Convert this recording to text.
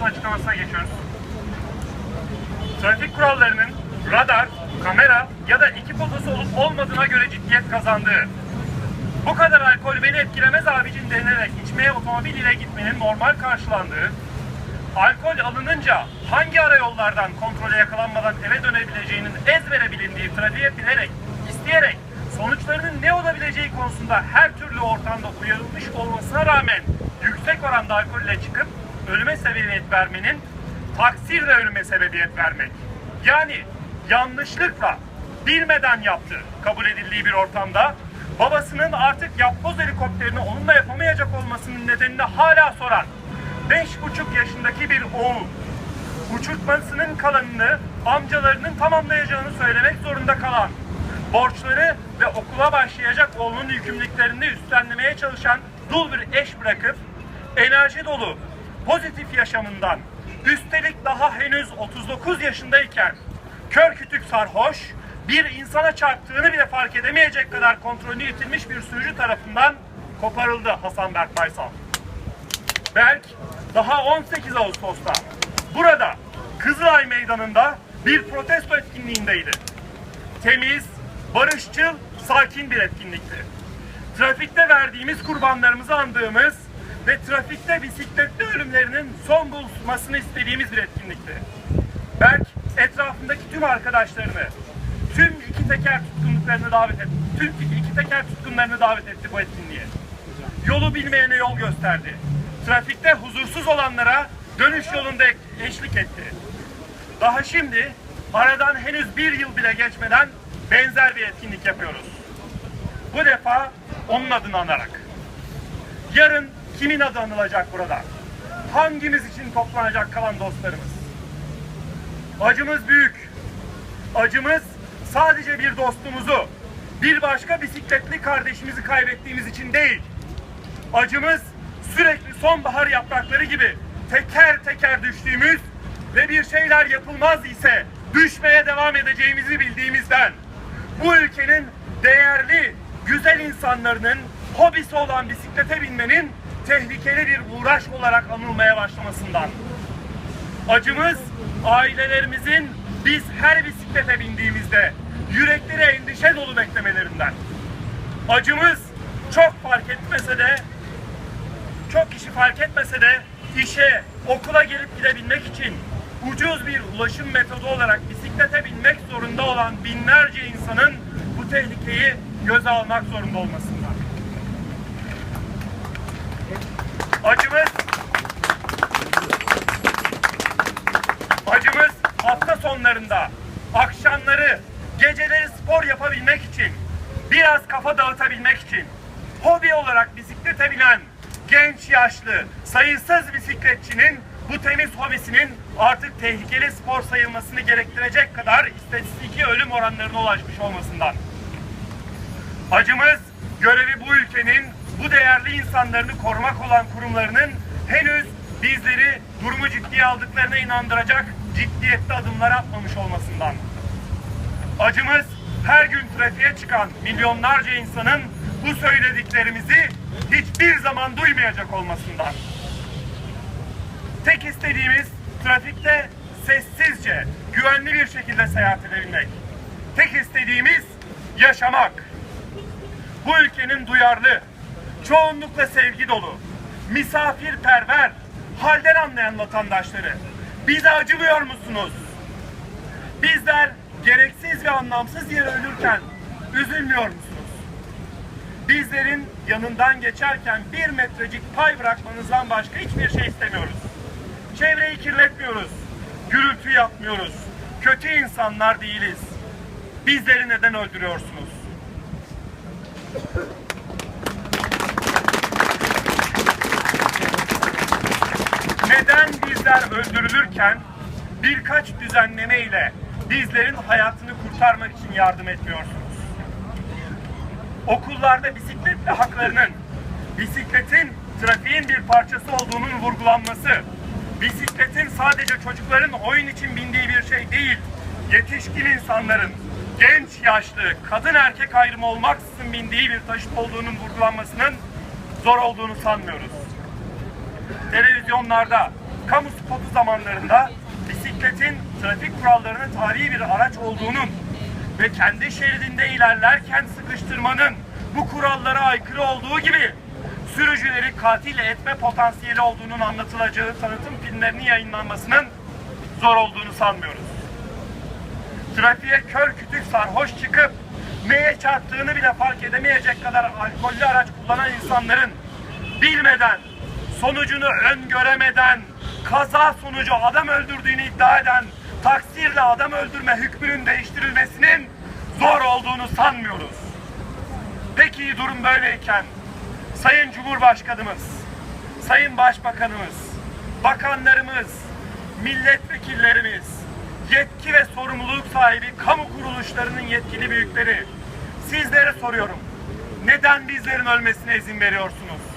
basın açıklamasına geçiyoruz. Trafik kurallarının radar, kamera ya da iki fotosu olup olmadığına göre ciddiyet kazandığı, bu kadar alkol beni etkilemez abicim denilerek içmeye otomobil ile gitmenin normal karşılandığı, alkol alınınca hangi arayollardan kontrole yakalanmadan eve dönebileceğinin ezbere bilindiği trafiğe bilerek, isteyerek sonuçlarının ne olabileceği konusunda her türlü ortamda uyarılmış olmasına rağmen yüksek oranda alkol ile çıkıp ölüme sebebiyet vermenin taksirle ölüme sebebiyet vermek. Yani yanlışlıkla bilmeden yaptı kabul edildiği bir ortamda babasının artık yapboz helikopterini onunla yapamayacak olmasının nedenini hala soran 5,5 yaşındaki bir oğul uçurtmasının kalanını amcalarının tamamlayacağını söylemek zorunda kalan, borçları ve okula başlayacak oğlunun yükümlülüklerini üstlenmeye çalışan dul bir eş bırakıp enerji dolu, pozitif yaşamından, üstelik daha henüz 39 yaşındayken kör kütük sarhoş, bir insana çarptığını bile fark edemeyecek kadar kontrolünü yitirmiş bir sürücü tarafından koparıldı Hasan Berk Baysal. Berk daha 18 Ağustos'ta burada Kızılay Meydanı'nda bir protesto etkinliğindeydi. Temiz, barışçıl, sakin bir etkinlikti. Trafikte verdiğimiz kurbanlarımızı andığımız ve trafikte bisikletli ölümlerinin son bulmasını istediğimiz bir etkinlikti. Berk etrafındaki tüm arkadaşlarını, tüm iki teker tutkunluklarını davet etti. Tüm iki teker tutkunlarını davet etti bu etkinliğe. Yolu bilmeyene yol gösterdi. Trafikte huzursuz olanlara dönüş yolunda eşlik etti. Daha şimdi aradan henüz bir yıl bile geçmeden benzer bir etkinlik yapıyoruz. Bu defa onun adını anarak. Yarın kimin adı anılacak burada? Hangimiz için toplanacak kalan dostlarımız? Acımız büyük. Acımız sadece bir dostumuzu, bir başka bisikletli kardeşimizi kaybettiğimiz için değil. Acımız sürekli sonbahar yaprakları gibi teker teker düştüğümüz ve bir şeyler yapılmaz ise düşmeye devam edeceğimizi bildiğimizden bu ülkenin değerli, güzel insanlarının hobisi olan bisiklete binmenin tehlikeli bir uğraş olarak anılmaya başlamasından. Acımız ailelerimizin biz her bisiklete bindiğimizde yürekleri endişe dolu beklemelerinden. Acımız çok fark etmese de çok kişi fark etmese de işe, okula gelip gidebilmek için ucuz bir ulaşım metodu olarak bisiklete binmek zorunda olan binlerce insanın bu tehlikeyi göze almak zorunda olmasından. Acımız Acımız hafta sonlarında, akşamları, geceleri spor yapabilmek için, biraz kafa dağıtabilmek için, hobi olarak bisiklete binen genç yaşlı sayısız bisikletçinin bu temiz hobisinin artık tehlikeli spor sayılmasını gerektirecek kadar istatistiki ölüm oranlarına ulaşmış olmasından. Acımız görevi bu ülkenin bu değerli insanlarını korumak olan kurumlarının henüz bizleri durumu ciddiye aldıklarına inandıracak ciddiyetli adımlar atmamış olmasından. Acımız her gün trafiğe çıkan milyonlarca insanın bu söylediklerimizi hiçbir zaman duymayacak olmasından. Tek istediğimiz trafikte sessizce, güvenli bir şekilde seyahat edebilmek. Tek istediğimiz yaşamak. Bu ülkenin duyarlı, çoğunlukla sevgi dolu, misafirperver, halden anlayan vatandaşları. Bize acımıyor musunuz? Bizler gereksiz ve anlamsız yere ölürken üzülmüyor musunuz? Bizlerin yanından geçerken bir metrecik pay bırakmanızdan başka hiçbir şey istemiyoruz. Çevreyi kirletmiyoruz, gürültü yapmıyoruz, kötü insanlar değiliz. Bizleri neden öldürüyorsunuz? Neden bizler öldürülürken birkaç düzenleme ile bizlerin hayatını kurtarmak için yardım etmiyorsunuz? Okullarda bisikletle haklarının, bisikletin trafiğin bir parçası olduğunun vurgulanması, bisikletin sadece çocukların oyun için bindiği bir şey değil, yetişkin insanların, genç, yaşlı, kadın erkek ayrımı olmaksızın bindiği bir taşıt olduğunun vurgulanmasının zor olduğunu sanmıyoruz televizyonlarda, kamu spotu zamanlarında bisikletin trafik kurallarının tarihi bir araç olduğunun ve kendi şeridinde ilerlerken sıkıştırmanın bu kurallara aykırı olduğu gibi sürücüleri katil etme potansiyeli olduğunun anlatılacağı tanıtım filmlerinin yayınlanmasının zor olduğunu sanmıyoruz. Trafiğe kör kütük sarhoş çıkıp neye çarptığını bile fark edemeyecek kadar alkollü araç kullanan insanların bilmeden, sonucunu öngöremeden, kaza sonucu adam öldürdüğünü iddia eden taksirle adam öldürme hükmünün değiştirilmesinin zor olduğunu sanmıyoruz. Peki durum böyleyken Sayın Cumhurbaşkanımız, Sayın Başbakanımız, bakanlarımız, milletvekillerimiz, yetki ve sorumluluk sahibi kamu kuruluşlarının yetkili büyükleri sizlere soruyorum. Neden bizlerin ölmesine izin veriyorsunuz?